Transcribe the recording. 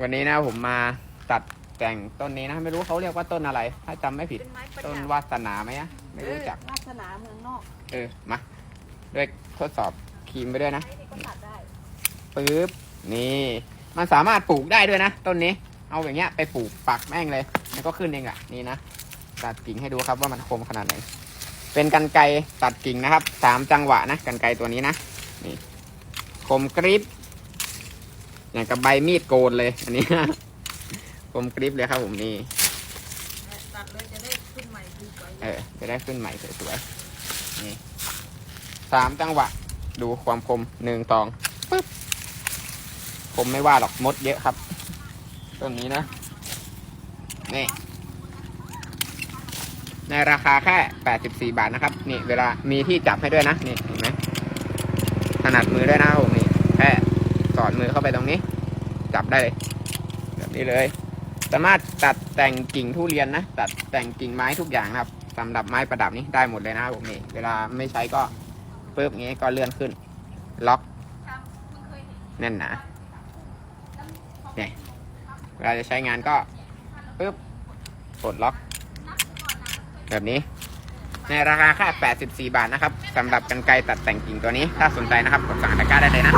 วันนี้นะผมมาตัดแต่งต้นนี้นะไม่รู้เขาเรียกว่าต้นอะไร ถ้าจำไม่ผิด เป็นไม้ประต้นดับวาสนาไหมอะไม่รู้จัก วาสนาเมืองนอกเออ มาด้วยทดสอบครีมไปด้วยนะไม้นี่ก็ตัดได้ ปึ๊บ นี่ มันสามารถปลูกได้ด้วยนะ ต้นนี้ เอาอย่างเงี้ยไปปลูกปักแม่งเลย มันก็ขึ้นเองอะนี่นะ ตัดกิ่งให้ดูครับว่ามันคมขนาดไหน เป็นกันไกรตัดกิ่งนะครับ สามจังหวะนะ กันไกรตัวนี้นะ นี่ คมกริบ อย่างกับใบมีดโกนเลย อันนี้คมกริบเลยครับผมนี่ตัดเลยจะได้ขึ้นใหม่ดีกว่าเออจะได้ขึ้นใหม่สวยๆนี่สามจังหวะ ดูความคมหนึ่งตองปึ๊บคมไม่ว่าหรอกมดเยอะครับต้นนี้นะนี่ในราคาแค่ 84 บาทนะครับ นี่ เวลามีที่จับให้ด้วยนะ นี่เห็นไหมถนัดมือด้วยนะผมนี่ มือเข้าไปตรงนี้ จับได้เลยแบบนี้เลย สามารถตัดแต่งกิ่งทุเรียนนะ ตัดแต่งกิ่งไม้ทุกอย่างครับสำหรับไม้ประดับนี้ได้หมดเลยนะผมนี่เวลาไม่ใช้ก็ปึ๊บงี้ก็เลื่อนขึ้น ล็อกแน่นหนาเนี่ยเวลาจะใช้งานก็ปึ๊บปลดล็อก แบบนี้ ในราคาแค่84 บาทนะครับสำหรับกันไกรตัดแต่งกิ่งตัวนี้ ถ้าสนใจนะครับกดสั่งตะกร้าได้เลยนะ